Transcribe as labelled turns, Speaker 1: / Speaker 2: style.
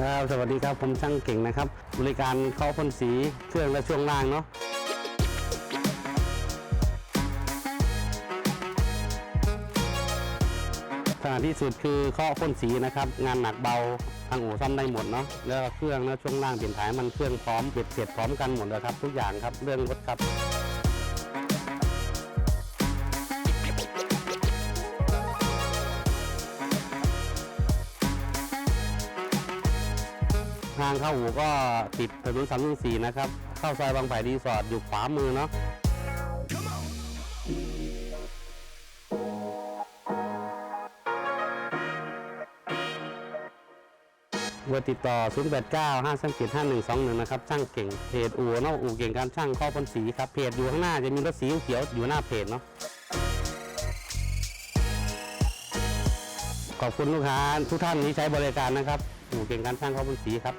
Speaker 1: ครับสวัสดีครับผมช่างเก่งนะครับ บริการเคาะพ่นสีเครื่องและช่วงล่างเนาะถนัดที่สุดคือเคาะพ่นสีนะครับ งานหนักเบาทางอู่ซ่อมได้หมดเนาะแล้วเครื่องและช่วงล่างเปลี่ยนถ่ายมันเครื่องพร้อมเบ็ดเสร็จพร้อมกันหมดเลยครับ ทุกอย่างครับเรื่องรถครับ ทางเข้าอู่ก็ติดถนนสามสี่นะครับ เข้าซอยบางไผ่รีสอร์ทอยู่ขวามือเนาะเบอร์ติดต่อ 0 8 9 5 3 7 5 1 2 1 นะครับ ช่างเก่ง เพจอู่เนาะอู่เก่งการช่างข้อพ่นสีครับ เพจอยู่ข้างหน้าจะมีรถสีเขียวอยู่หน้าเพจเนาะ ขอบคุณลูกค้าทุกท่านที่ใช้บริการนะครับ อู่เก่งการสร้างข้อพ่นสีครับ